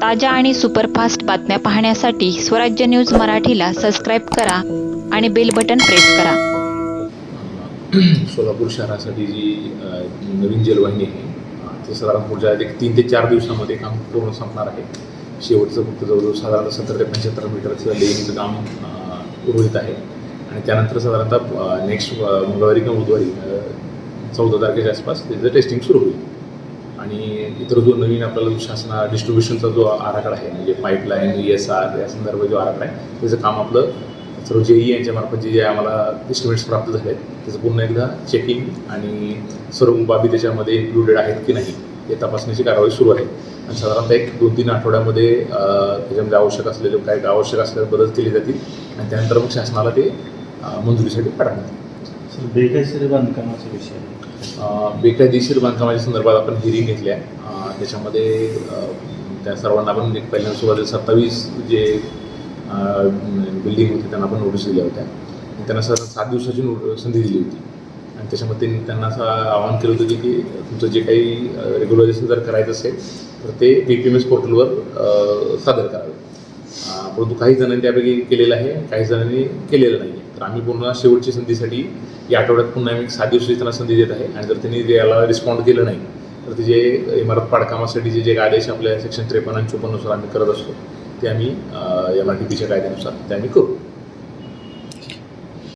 ताज्या आणि सुपरफास्ट बातम्या पाहण्यासाठी स्वराज्य न्यूज मराठीला सबस्क्राईब करा आणि बेल बटन प्रेस करा. सोलापूर शहरासाठी जी नवीन जलवाहिनी आहे ते साधारण पुढच्या एक तीन ते चार दिवसामध्ये काम पूर्ण संपणार आहे. शेवटचं फक्त जवळजवळ साधारण सत्तर ते पंच्याहत्तर मीटरचं लेईंगचं काम अ, उर्वरित आहे. आणि त्यानंतर साधारणतः नेक्स्ट मंगळवारी किंवा बुधवारी चौदा तारखेच्या आसपास त्याचं टेस्टिंग सुरू होईल. इतर जो नवीन आपल्याला शासना डिस्ट्रीब्युशनचा जो आराखडा आहे म्हणजे पाईपलाईन ई एस आर या संदर्भात जो आराखडा आहे त्याचं काम आपलं सर्व जे यांच्या मार्फत जे जे आम्हाला एस्टिमेट्स प्राप्त झाले आहेत त्याचं पुन्हा एकदा चेकिंग आणि सर्व बाबी त्याच्यामध्ये इन्क्लुडेड आहेत की नाही हे तपासण्याची कारवाई सुरू आहे आणि साधारणतः एक दोन तीन आठवड्यामध्ये त्याच्यामध्ये आवश्यक असलेले काय आवश्यक असलेले बदल केले जातील आणि त्यानंतर मग शासनाला ते मंजुरीसाठी पाठवण्यात येईल. सर बेकायदेशीर बांधकामाचा विषय आहे. बेकायदेशीर बांधकामाच्या संदर्भात आपण हिरिंग घेतल्या आहे. त्याच्यामध्ये त्या सर्वांना आपण एक पहिल्यांदा सुरुवातीला सत्तावीस जे बिल्डिंग होते त्यांना आपण नोटीस दिल्या होत्या. आणि त्यांना सर सात दिवसाची नो- संधी दिली होती. आणि त्याच्यामध्ये त्यांनी त्यांना असं आवाहन केलं होतं की तुमचं जे काही रेग्युलरायझेशन जर करायचं असेल तर ते पी पी एम एस पोर्टलवर सादर करावे. परंतु काही जणांनी त्यापैकी केलेलं आहे काही जणांनी केलेलं नाही तर आम्ही पुन्हा शेवटची संधीसाठी या आठवड्यात पुन्हा आम्ही सात दिवसाची त्यांना संधी देत आहे आणि जर त्यांनी याला रिस्पॉन्ड केलं नाही तर ते जे इमारत पाडकामासाठी जे जे आदेश आपल्या सेक्शन त्रेपन्न आणि चोपन्ननुसार आम्ही करत असतो ते आम्ही या मराठी पीच्या कायद्यानुसार ते आम्ही करू.